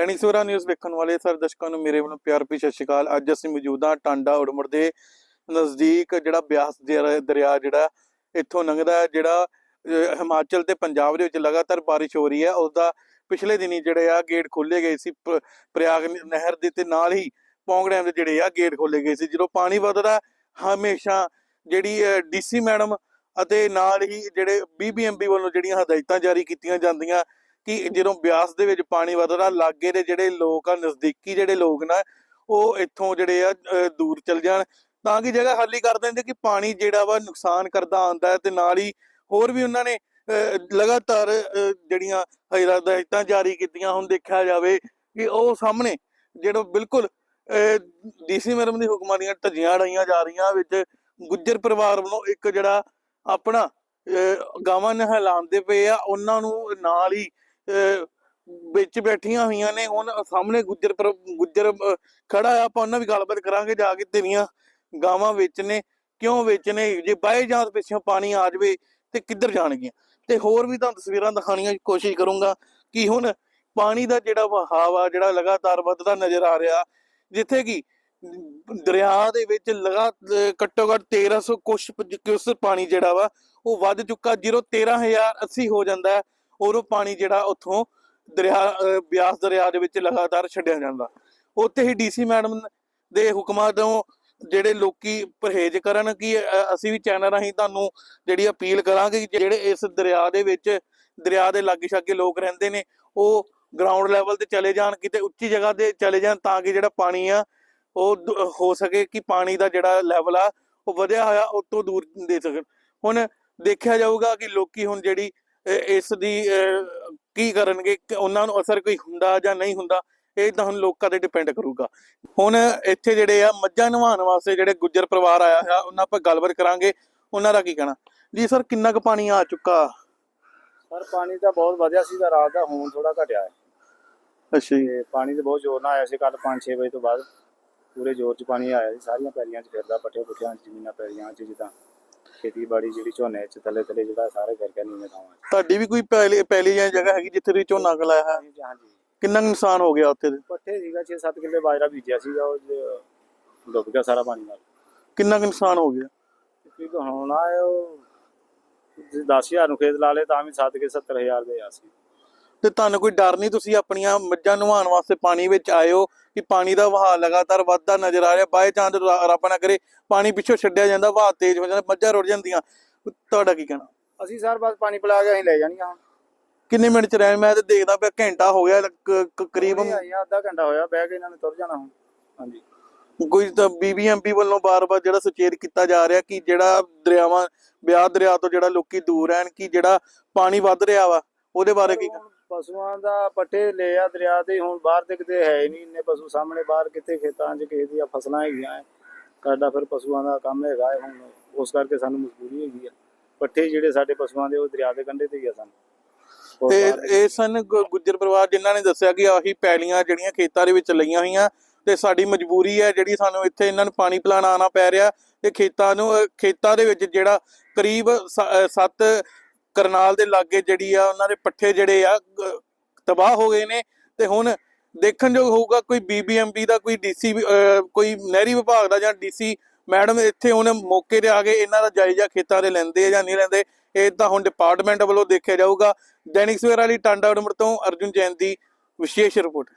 Dainik Savera news ਵੇਖਣ ਵਾਲੇ ਸਾਰੇ ਦਰਸ਼ਕਾਂ ਨੂੰ ਮੇਰੇ ਵੱਲੋਂ ਪਿਆਰ ਭਰੀ ਸਤਿ ਸ਼੍ਰੀ ਅਕਾਲ। ਅੱਜ ਅਸੀਂ ਮੌਜੂਦ ਹਾਂ ਟਾਂਡਾ ਉੜਮੜ ਦੇ ਨਜ਼ਦੀਕ ਜਿਹੜਾ ਬਿਆਸ ਦਰਿਆ- ਜਿਹੜਾ ਇੱਥੋਂ ਲੰਘਦਾ ਹੈ, ਜਿਹੜਾ ਹਿਮਾਚਲ ਤੇ ਪੰਜਾਬ ਦੇ ਵਿੱਚ ਲਗਾਤਾਰ ਬਾਰਿਸ਼ ਹੋ ਰਹੀ ਹੈ। ਉਸ ਦਾ ਪਿਛਲੇ ਦਿਨੀ ਜਿਹੜੇ ਆ ਗੇਟ ਖੋਲੇ ਗਏ ਸੀ, ਪ- ਪ੍ਰਯਾਗ ਨਹਿਰ ਦੇ ਤੇ ਨਾਲ ਹੀ ਪੌਂਗ ਡੈਮ ਦੇ ਜਿਹੜੇ ਆ ਗੇਟ ਖੋਲੇ ਗਏ ਸੀ, ਜਦੋਂ ਪਾਣੀ ਵੱਧਦਾ ਹਮੇਸ਼ਾ ਜਿਹੜੀ ਡੀਸੀ ਮੈਡਮ ਅਤੇ ਨਾਲ ਹੀ ਜਿਹੜੇ ਬੀਬੀਐਮਬੀ ਵੱਲੋਂ ਜਿਹੜੀਆਂ ਹਦਾਇਤਾਂ ਜਾਰੀ ਕੀਤੀਆਂ ਜਾਂਦੀਆਂ ਕਿ ਜਦੋਂ ਬਿਆਸ ਦੇ ਵਿੱਚ ਪਾਣੀ ਵੱਧਦਾ ਲਾਗੇ ਦੇ ਜਿਹੜੇ ਲੋਕ ਆ ਨਜ਼ਦੀਕੀ ਜਿਹੜੇ ਲੋਕ ਨਾ ਉਹ ਇੱਥੋਂ ਜਿਹੜੇ ਆ ਦੂਰ ਚਲ ਜਾਣ। ਤਾਂ ਕਿ ਜਗ੍ਹਾ ਖਾਲੀ ਕਰ ਦਿੰਦੇ ਕਿ ਪਾਣੀ ਜਿਹੜਾ ਵਾ ਨੁਕਸਾਨ ਕਰਦਾ ਆਉਂਦਾ ਤੇ ਨਾਲ ਹੀ ਹੋਰ ਵੀ ਉਹਨਾਂ ਨੇ ਲਗਾਤਾਰ ਜਿਹੜੀਆਂ ਹਦਾਇਤਾਂ ਜਾਰੀ ਕੀਤੀਆਂ ਹੁਣ ਦੇਖਿਆ ਜਾਵੇ ਕਿ ਉਹ ਸਾਹਮਣੇ ਜਿਹੜਾ ਬਿਲਕੁਲ ਡੀਸੀ ਮੈਡਮ ਦੀ ਹੁਕਮਾਂ ਦੀਆਂ ਧੱਜੀਆਂ ਉਡਾਈਆਂ ਜਾ ਰਹੀਆਂ ਵਿੱਚ ਗੁੱਜਰ ਪਰਿਵਾਰ ਵੱਲੋਂ ਇੱਕ ਜਿਹੜਾ ਆਪਣਾ ਅਹ, ਗਾਵਾਂ ਨਹਿਲਾਉਂਦੇ ਪਏ ਆ ਉਹਨਾਂ ਨੂੰ ਨਾਲ ਹੀ ਵਿੱਚ ਬੈਠੀਆਂ ਹੋਈਆਂ ਨੇ, ਹੁਣ ਸਾਹਮਣੇ ਗੁੱਜਰ ਗੁੱਜਰ ਖੜਾ ਆ, ਆਪਾਂ ਉਹਨਾਂ ਵੀ ਗੱਲਬਾਤ ਕਰਾਂਗੇ, ਜਾ ਕੇ ਤੇਰੀਆਂ ਗਾਵਾਂ ਵਿੱਚ ਨੇ, ਕਿਉਂ ਵਿੱਚ ਨੇ, ਜੇ ਬਾਏ ਜਾਂਦ ਪਿੱਛੋਂ ਪਾਣੀ ਆ ਜਾਵੇ ਤੇ ਕਿੱਧਰ ਜਾਣਗੀਆਂ? ਤੇ ਹੋਰ ਵੀ ਤੁਹਾਨੂੰ ਤਸਵੀਰਾਂ ਦਿਖਾਉਣੀਆਂ ਦੀ ਕੋਸ਼ਿਸ਼ ਕਰੂੰਗਾ ਕਿ ਹੁਣ ਪਾਣੀ ਦਾ ਜਿਹੜਾ ਵਹਾਅ ਆ ਜਿਹੜਾ ਲਗਾਤਾਰ ਵੱਧਦਾ ਨਜ਼ਰ ਆ ਰਿਹਾ, ਜਿੱਥੇ ਕਿ ਦਰਿਆ ਦੇ ਵਿੱਚ ਲਗਾ, ਘੱਟੋ ਘੱਟ 1300 ਕੁਸ਼ ਕਿਉਸ ਪਾਣੀ ਜਿਹੜਾ ਵਾ, ਉਹ ਵੱਧ ਚੁੱਕਾ ਜਦੋਂ 13080 ਹੋ ਜਾਂਦਾ ਹੈ। ਔਰ ਉਹ ਪਾਣੀ ਜਿਹੜਾ ਉੱਥੋਂ ਦਰਿਆ ਬਿਆਸ ਦਰਿਆ ਦੇ ਵਿੱਚ ਲਗਾਤਾਰ ਛੱਡਿਆ ਜਾਂਦਾ। ਉੱਥੇ ਹੀ ਡੀਸੀ ਮੈਡਮ ਦੇ ਹੁਕਮਾਂ ਤੋਂ ਜਿਹੜੇ ਲੋਕੀ ਪਰਹੇਜ਼ ਕਰਨ ਕਿ ਅਸੀਂ ਵੀ ਚੈਨਲ ਰਾਹੀਂ ਤੁਹਾਨੂੰ ਜਿਹੜੀ ਅਪੀਲ ਕਰਾਂਗੇ ਕਿ ਜਿਹੜੇ ਇਸ ਦਰਿਆ ਦੇ ਵਿੱਚ, ਦਰਿਆ ਦੇ ਲਾਗੇ ਛਾਗੇ ਲੋਕ ਰਹਿੰਦੇ ਨੇ, ਉਹ ਗਰਾਊਂਡ ਲੈਵਲ ਤੇ ਚਲੇ ਜਾਣ, ਕਿਤੇ ਉੱਚੀ ਜਗ੍ਹਾ ਤੇ ਚਲੇ ਜਾਣ ਤਾਂ ਕਿ ਜਿਹੜਾ ਪਾਣੀ ਆ, ਉਹ ਦ- ਹੋ ਸਕੇ ਕਿ ਪਾਣੀ ਦਾ ਜਿਹੜਾ ਲੈਵਲ ਆ, ਉਹ ਵਧਿਆ ਹੋਇਆ, ਉਹ ਤੋਂ ਦੂਰ ਦੇ ਸਕਣ। ਹੁਣ ਦੇਖਿਆ ਜਾਊਗਾ ਕਿ ਲੋਕੀ ਹੁਣ ਜਿਹੜੀ ਇਸ ਦੀ ਕੀ ਕਰਨਗੇ ਉਹਨਾਂ ਨੂੰ ਅਸਰ ਕੋਈ ਹੁੰਦਾ ਜਾਂ ਨਹੀਂ ਹੁੰਦਾ ਇਹ ਤਾਂ ਹੁਣ ਲੋਕਾਂ ਤੇ ਡਿਪੈਂਡ ਕਰੂਗਾ। ਹੁਣ ਇੱਥੇ ਜਿਹੜੇ ਆ ਮੱਝਾਂ ਨਵਾਉਣ ਵਾਸਤੇ ਜਿਹੜੇ ਗੁੱਜਰ ਪਰਿਵਾਰ ਆਇਆ ਹੈ ਉਹਨਾਂ ਆਪਾਂ ਗੱਲਬਾਤ ਕਰਾਂਗੇ ਉਹਨਾਂ ਦਾ ਕੀ ਕਹਿਣਾ? ਜੀ ਸਰ ਕਿੰਨਾ ਕੁ ਪਾਣੀ ਆ ਚੁੱਕਾ? ਪਰ ਪਾਣੀ ਤਾਂ ਬਹੁਤ ਵਧਿਆ ਸੀ ਤਾਂ ਰਾਤ ਦਾ ਹੁਣ ਥੋੜਾ ਘਟਿਆ ਹੈ। ਅੱਛਾ ਜੀ। ਪਾਣੀ ਤੇ ਬਹੁਤ ਜ਼ੋਰ ਨਾਲ ਆਇਆ ਸੀ ਕੱਲ 5-6 ਵਜੇ ਤੋਂ ਬਾਅਦ। ਪੂਰੇ ਜ਼ੋਰ 'ਚ ਪਾਣੀ ਆਇਆ ਸੀ ਸਾਰੀਆਂ ਪੈਲੀਆਂ 'ਚ ਫਿਰਦਾ ਪੱਠੇ ਪੁੱਠਿਆਂ 'ਚ ਜ਼ਮੀਨਾਂ ਪੈਲੀਆਂ 'ਚ ਜਿੱਦਾਂ। ਖੇਤੀਬਾੜੀ ਜਿਹੜੀ ਝੋਨੇ 'ਚ ਥੱਲੇ ਥੱਲੇ ਜਿਹੜਾ ਸਾਰੇ ਫਿਰ ਕੇ ਨੀਵੇਂ ਥਾਵਾਂ ਤੁਹਾਡੀ ਵੀ ਕੋਈ ਪਹਿਲੀ ਪਹਿਲੀ ਜਾਂ ਜਗ੍ਹਾ ਹੈਗੀ ਜਿੱਥੇ ਤੁਸੀਂ ਝੋਨਾ ਲਾਇਆ ਹੈ ਹਾਂਜੀ ਹਾਂਜੀ। ਕਿੰਨਾ ਕੁ ਨੁਕਸਾਨ ਹੋ ਗਿਆ ਉੱਥੇ ਪੱਠੇ ਸੀਗਾ 6-7 ਕਿੱਲੇ ਬਾਜਰਾ ਬੀਜਿਆ ਸੀਗਾ ਉਹ ਡੁੱਬ ਗਿਆ ਸਾਰਾ ਪਾਣੀ ਨਾਲ। ਕਿੰਨਾ ਕੁ ਨੁਕਸਾਨ ਹੋ ਗਿਆ? ਕੀ ਹੁਣ ਆ ਉਹ 10000 ਨੂੰ ਖੇਤ ਲਾ ਲੇ ਤਾਂ ਵੀ ਸੱਦ ਕੇ 70000 ਦੇ ਆ ਸੀ। ਤੇ ਤੁਹਾਨੂੰ ਕੋਈ ਡਰ ਨਹੀਂ ਤੁਸੀਂ ਆਪਣੀਆਂ ਮੱਝਾਂ ਨਵਾਉਣ ਵਾਸਤੇ ਪਾਣੀ ਵਿੱਚ ਆਇਓ ਕਿ ਪਾਣੀ ਦਾ ਵਹਾਅ ਲਗਾਤਾਰ ਵੱਧਦਾ ਨਜ਼ਰ ਆ ਰਿਹਾ। ਬਾਏ ਚਾਂਦ ਰੱਬ ਨਾ ਕਰੇ ਪਾਣੀ ਪਿੱਛੋਂ ਛੱਡਿਆ ਜਾਂਦਾ ਵਹਾਅ ਤੇਜ਼ ਹੋ ਜਾਂਦਾ ਮੱਝਾਂ ਰੁੜ ਜਾਂਦੀਆਂ। ਤੁਹਾਡਾ ਕੀ ਕਹਿਣਾ? ਅਸੀਂ ਸਰ ਬਸ ਪਾਣੀ ਪਿਲਾ ਕੇ ਅਸੀਂ ਲੈ ਜਾਣੀਆਂ ਹੁਣ। ਕਿੰਨੇ ਮਿੰਟ ਚ ਰਹਿਣ? ਮੈਂ ਤੇ ਦੇਖਦਾ ਪਿਆ ਘੰਟਾ ਹੋ ਗਿਆ ਕਰੀਬ ਅੱਧਾ ਘੰਟਾ ਹੋਇਆ ਬਹਿ ਕੇ ਇਹਨਾਂ ਨੇ ਤੁਰ ਜਾਣਾ ਹੁਣ। ਹਾਂਜੀ। ਕੋਈ ਤਾਂ ਬੀਬੀਐਮਪੀ ਵੱਲੋਂ ਬਾਰ-ਬਾਰ ਜਿਹੜਾ ਸੁਚੇਤ ਕੀਤਾ ਜਾ ਰਿਹਾ ਕਿ ਜਿਹੜਾ ਦਰਿਆਵਾਂ ਬਿਆਹ ਦਰਿਆ ਤੋਂ ਜਿਹੜਾ ਲੋਕੀ ਦੂਰ ਰਹਿਣ ਕਿ ਜਿਹੜਾ ਪਾਣੀ ਵੱਧ ਰਿਹਾ ਵਾ ਉਹਦੇ ਬਾਰੇ ਕੀ ਪਸ਼ੂਆਂ ਦਾ ਪੱਠੇ ਲੈ ਆ ਦਰਿਆ ਤੇ ਹੁਣ ਬਾਹਰ ਤੇ ਕਿਤੇ ਹੈ ਹੀ ਨਹੀਂ ਇੰਨੇ ਪਸ਼ੂ ਸਾਹਮਣੇ ਬਾਹਰ ਕਿਤੇ ਖੇਤਾਂ 'ਚ ਕਿਸੇ ਦੀਆਂ ਫਸਲਾਂ ਹੈਗੀਆਂ ਸਾਡਾ ਫਿਰ ਪਸ਼ੂਆਂ ਦਾ ਕੰਮ ਹੈਗਾ ਹੁਣ ਉਸ ਕਰਕੇ ਸਾਨੂੰ ਮਜਬੂਰੀ ਹੈਗੀ ਆ। ਪੱਠੇ ਜਿਹੜੇ ਸਾਡੇ ਪਸ਼ੂਆਂ ਦੇ ਉਹ ਦਰਿਆ ਦੇ ਕੰਢੇ ਤੇ ਹੀ ਆ ਸਾਨੂੰ। ਤੇ। ਇਹ ਸਨ ਗੁੱਜਰ ਪਰਿਵਾਰ ਜਿਨ੍ਹਾਂ ਨੇ ਦੱਸਿਆ ਕਿ ਆਹੀ ਪੈਲੀਆਂ ਜਿਹੜੀਆਂ ਖੇਤਾਂ ਦੇ ਵਿੱਚ ਲਈਆਂ ਹੋਈਆਂ ਤੇ ਸਾਡੀ ਮਜਬੂਰੀ ਹੈ ਜਿਹੜੀ ਸਾਨੂੰ ਇੱਥੇ ਇਹਨਾਂ ਨੂੰ ਪਾਣੀ ਪਿਲਾਉਣ ਆਉਣਾ ਪੈ ਰਿਹਾ। ਤੇ ਖੇਤਾਂ ਨੂੰ ਖੇਤਾਂ ਦੇ ਵਿੱਚ ਜਿਹੜਾ ਕਰੀਬ 7 ਕਰਨਾਲ ਦੇ ਲਾਗੇ ਜਿਹੜੀ ਆ, ਉਹਨਾਂ ਦੇ ਪੱਠੇ ਜਿਹੜੇ ਆ ਤਬਾਹ ਹੋ ਗਏ ਨੇ ਤੇ ਹੁਣ ਦੇਖਣ ਜੋ ਹੋਊਗਾ ਕੋਈ ਬੀਬੀਐਮਬੀ ਦਾ, ਕੋਈ ਡੀਸੀ ਕੋਈ ਨਹਿਰੀ ਵਿਭਾਗ ਦਾ ਜਾਂ ਡੀਸੀ ਮੈਡਮ ਇੱਥੇ ਹੁਣ ਮੌਕੇ ਤੇ ਆ ਕੇ ਇਹਨਾਂ ਦਾ ਜਾਇਜ਼ਾ ਖੇਤਾਂ ਦੇ ਲੈਂਦੇ ਆ ਜਾਂ ਨਹੀਂ ਲੈਂਦੇ, ਇਹ ਤਾਂ ਹੁਣ ਡਿਪਾਰਟਮੈਂਟ ਵੱਲੋਂ ਦੇਖਿਆ ਜਾਊਗਾ। ਦੈਨਿਕ ਸਵੇਰਾ ਲਈ ਟਾਂਡਾ ਉਡਮਰ ਤੋਂ ਅਰਜੁਨ ਜੈਨ ਦੀ ਵਿਸ਼ੇਸ਼ ਰਿਪੋਰਟ।